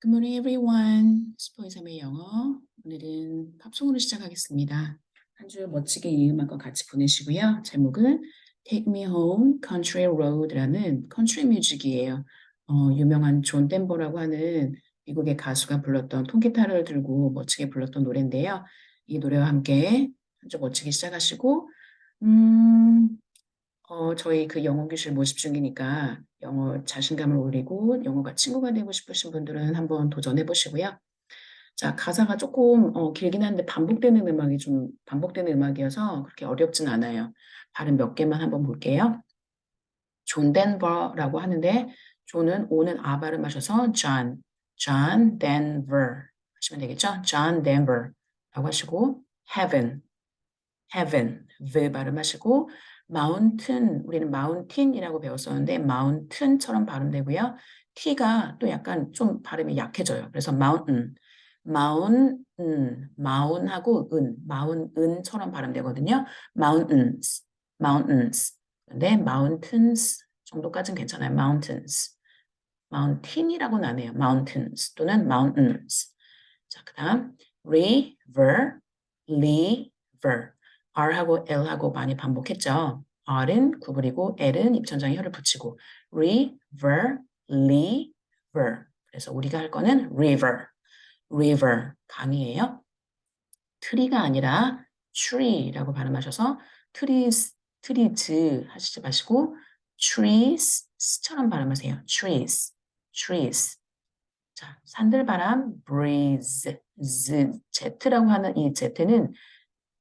Good morning, everyone. 스포의 삶의 영어. 오늘은 팝송으로 시작하겠습니다. 한 주 멋지게 이 음악과 같이 보내시고요. 제목은 Take Me Home, Country Road라는 컨트리 뮤직이에요. 어, 유명한 존 덴버라고 하는 미국의 가수가 불렀던 통기타를 들고 멋지게 불렀던 노래인데요. 이 노래와 함께 한 주 멋지게 시작하시고, 음, 어, 저희 그 영어 교실 모집 중이니까 영어 자신감을 올리고 영어가 친구가 되고 싶으신 분들은 한번 도전해 보시고요. 자, 가사가 조금 어, 길긴 한데 반복되는 음악이 좀 반복되는 음악이어서 그렇게 어렵진 않아요. 발음 몇 개만 한번 볼게요. 존 덴버라고 하는데 존은 오는 아 발음하셔서 John, 하시면 되겠죠? John Denver라고 하시고 heaven, heaven, v 발음하시고 mountain, 우리는 mountain이라고 배웠었는데 mountain처럼 발음되고요. t가 또 약간 좀 발음이 약해져요. 그래서 mountain, mountain, moun하고 은, mountain처럼 발음되거든요. mountains, mountains. 근데 mountains 정도까지는 괜찮아요. mountains. mountain이라고는 안 해요. mountains 또는 mountains. 자, 그 다음 river, river. R하고 L하고 많이 반복했죠. R은 구부리고 L은 입천장에 혀를 붙이고 river, river. 그래서 우리가 할 거는 river, river 강이에요. 트리가 아니라 tree라고 발음하셔서 trees, trees 하시지 마시고 trees처럼 발음하세요. trees, trees. 자, 산들바람 breeze, z, z라고 하는 이 z는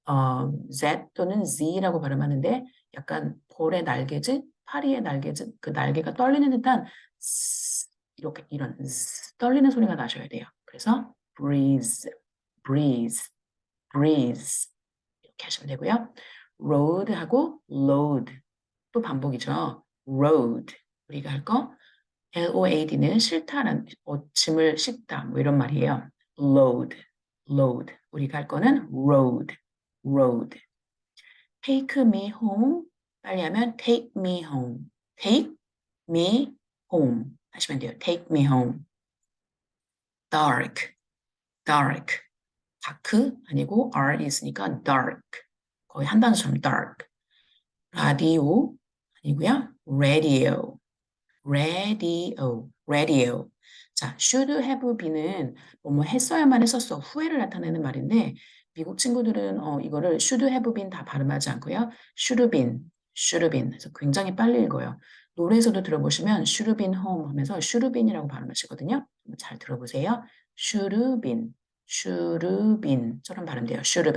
어, Z 또는 Z라고 발음하는데 약간 볼의 날개짓, 파리의 날개짓, 그 날개가 떨리는 듯한 스, 이렇게 이런 스, 떨리는 소리가 나셔야 돼요. 그래서 breeze, breeze, breeze 이렇게 하시면 되고요. road하고 load 또 반복이죠. road 우리가 할 거 L-O-A-D는 싫다는 어, 짐을 싣다 뭐 이런 말이에요. load, load 우리가 할 거는 road road. take me home. 빨리 하면 take me home. take me home. 하시면 돼요. take me home. dark, dark. 다크 아니고 R 있으니까 dark. 거의 한 단어처럼 dark. 라디오 아니고요. radio. radio. radio. 자, should have be는 뭐뭐 했어야만 했었어. 후회를 나타내는 말인데 미국 친구들은 어, 이거를 should have been 다 발음하지 않고요. should been, been. 그래서 굉장히 빨리 읽어요. 노래에서도 들어보시면 been home 하면서 been이라고 발음하시거든요. 잘 들어보세요. should been처럼 발음돼요. should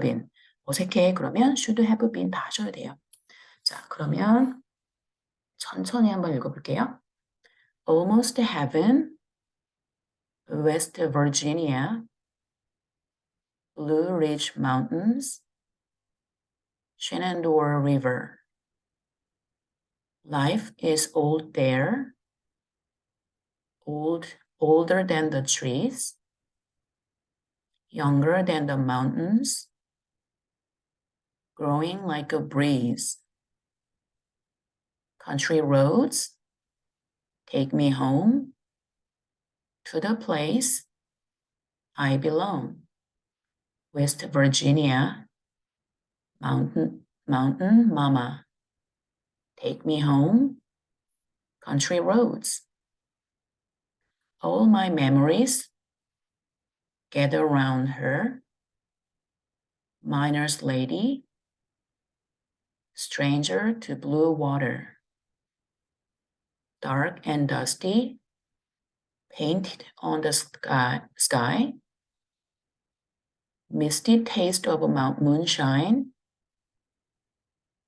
been. 어색해. 그러면 should have been 다 하셔야 돼요. 자, 그러면 천천히 한번 읽어볼게요. Almost heaven, West Virginia, Blue Ridge Mountains, Shenandoah River. Life is old there, old, older than the trees, younger than the mountains, growing like a breeze. Country roads take me home to the place I belong. West Virginia, Mountain, Mountain Mama. Take me home, country roads. All my memories gather round her. Miner's lady, stranger to blue water. Dark and dusty, painted on the sky, sky misty taste of moonshine,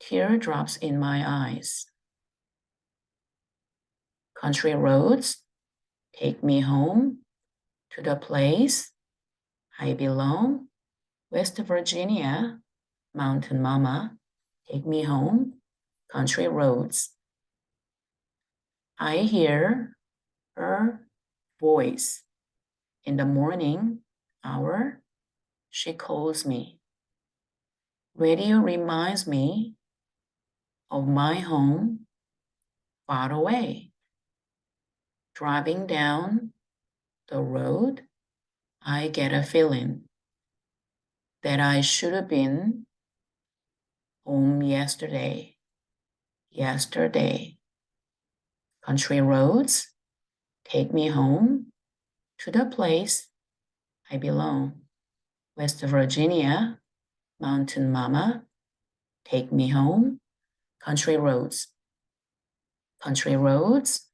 teardrops in my eyes. Country roads take me home to the place I belong. West Virginia, Mountain Mama, take me home. Country roads. I hear her voice in the morning hour she calls me. Radio reminds me of my home far away. Driving down the road, I get a feeling that I should have been home yesterday. Yesterday. Country roads take me home to the place I belong. West Virginia, Mountain Mama, take me home Country roads. Country roads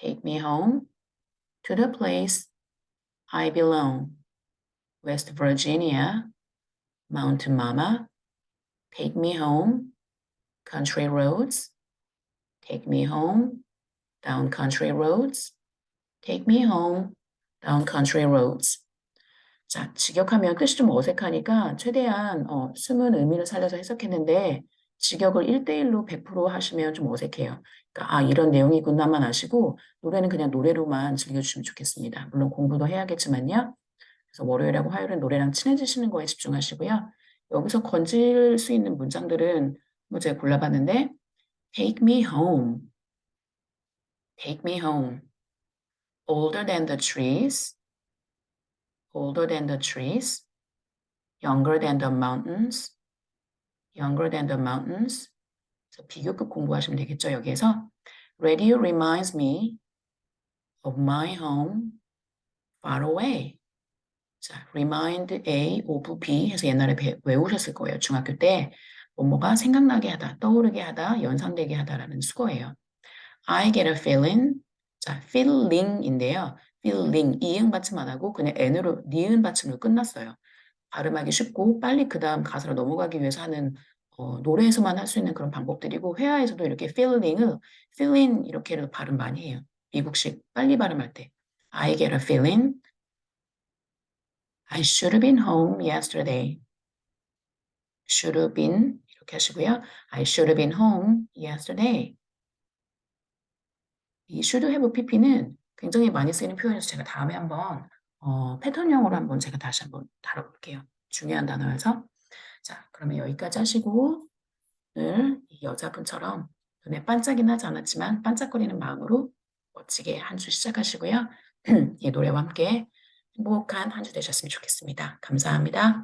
take me home to the place I belong. West Virginia, Mountain Mama, take me home. Country roads, take me home. Down country roads, take me home. Down country roads. 자, 직역하면 뜻이 좀 어색하니까 최대한 어, 숨은 의미를 살려서 해석했는데 직역을 1대1로 100% 하시면 좀 어색해요. 그러니까 아, 이런 내용이구나만 아시고 노래는 그냥 노래로만 즐겨주시면 좋겠습니다. 물론 공부도 해야겠지만요. 그래서 월요일하고 화요일은 노래랑 친해지시는 거에 집중하시고요. 여기서 건질 수 있는 문장들은 뭐 제가 골라봤는데 Take me home. Take me home. Older than the trees. Older than the trees. Younger than the mountains. Younger than the mountains. 그래서 비교급 공부하시면 되겠죠. 여기에서 Radio reminds me of my home far away. 자, remind A of B 해서 옛날에 배, 외우셨을 거예요. 중학교 때 뭐뭐가 생각나게 하다, 떠오르게 하다, 연상되게 하다라는 수거예요. I get a feeling. 자, feeling인데요. feeling 이응 받침 안 하고 그냥 n으로 니은 받침으로 끝났어요. 발음하기 쉽고 빨리 그 다음 가사로 넘어가기 위해서 하는 어, 노래에서만 할 수 있는 그런 방법들이고 회화에서도 이렇게 feeling을 feeling 이렇게 발음 많이 해요. 미국식 빨리 발음할 때 I get a feeling I should have been home yesterday. should have been 이렇게 하시고요. I should have been home yesterday. 이 should have pp는 굉장히 많이 쓰이는 표현이어서 제가 다음에 한번 어, 패턴형으로 한번 제가 다시 한번 다뤄볼게요. 중요한 단어여서. 자, 그러면 여기까지 하시고 오늘 이 여자분처럼 눈에 반짝이 나지 않았지만 반짝거리는 마음으로 멋지게 한 주 시작하시고요. 이 노래와 함께 행복한 한 주 되셨으면 좋겠습니다. 감사합니다.